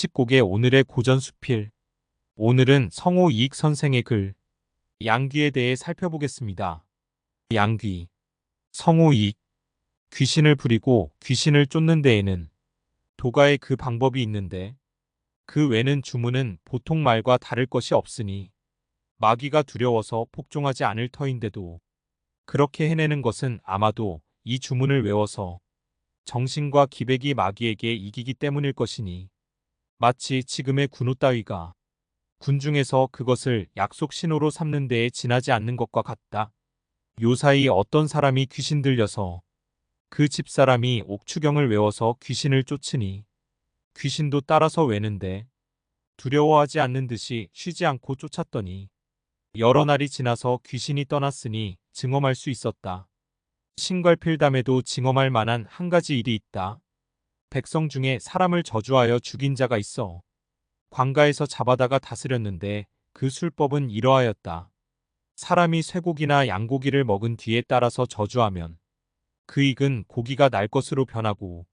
칙곡의 오늘의 고전 수필. 오늘은 성호 이익 선생의 글, 양귀에 대해 살펴보겠습니다. 양귀. 성호 이익. 귀신을 부리고 귀신을 쫓는 데에는 도가의 그 방법이 있는데 그 외는 주문은 보통 말과 다를 것이 없으니 마귀가 두려워서 복종하지 않을 터인데도 그렇게 해내는 것은 아마도 이 주문을 외워서 정신과 기백이 마귀에게 이기기 때문일 것이니 마치 지금의 군호 따위가 군중에서 그것을 약속 신호로 삼는 데에 지나지 않는 것과 같다. 요사이 어떤 사람이 귀신 들려서 그 집사람이 옥추경을 외워서 귀신을 쫓으니 귀신도 따라서 외는데 두려워하지 않는 듯이 쉬지 않고 쫓았더니 여러 날이 지나서 귀신이 떠났으니 증험할 수 있었다. 신갈필담에도 증험할 만한 한 가지 일이 있다. 백성 중에 사람을 저주하여 죽인 자가 있어 관가에서 잡아다가 다스렸는데 그 술법은 이러하였다. 사람이 쇠고기나 양고기를 먹은 뒤에 따라서 저주하면 그 익은 고기가 날 것으로 변하고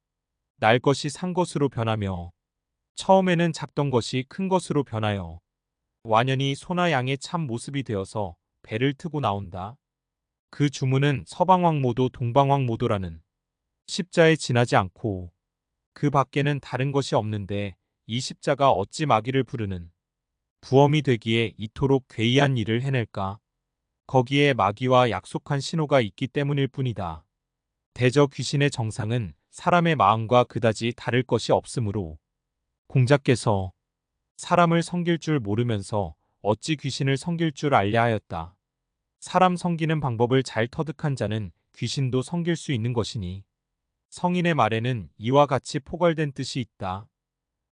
날 것이 산 것으로 변하며 처음에는 작던 것이 큰 것으로 변하여 완연히 소나 양의 참 모습이 되어서 배를 트고 나온다. 그 주문은 서방왕모도 동방왕모도라는 십자에 지나지 않고 그 밖에는 다른 것이 없는데 이 십자가 어찌 마귀를 부르는 부엄이 되기에 이토록 괴이한 일을 해낼까? 거기에 마귀와 약속한 신호가 있기 때문일 뿐이다. 대저 귀신의 정상은 사람의 마음과 그다지 다를 것이 없으므로 공자께서 사람을 섬길 줄 모르면서 어찌 귀신을 섬길 줄 알랴 하였다. 사람 섬기는 방법을 잘 터득한 자는 귀신도 섬길 수 있는 것이니 성인의 말에는 이와 같이 포괄된 뜻이 있다.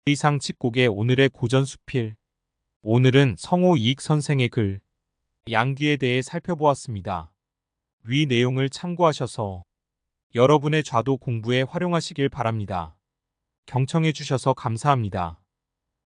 이상 칙곡의 오늘의 고전 수필 오늘은 성호 이익 선생의 글 양귀에 대해 살펴보았습니다. 위 내용을 참고하셔서 여러분의 좌도 공부에 활용하시길 바랍니다. 경청해 주셔서 감사합니다.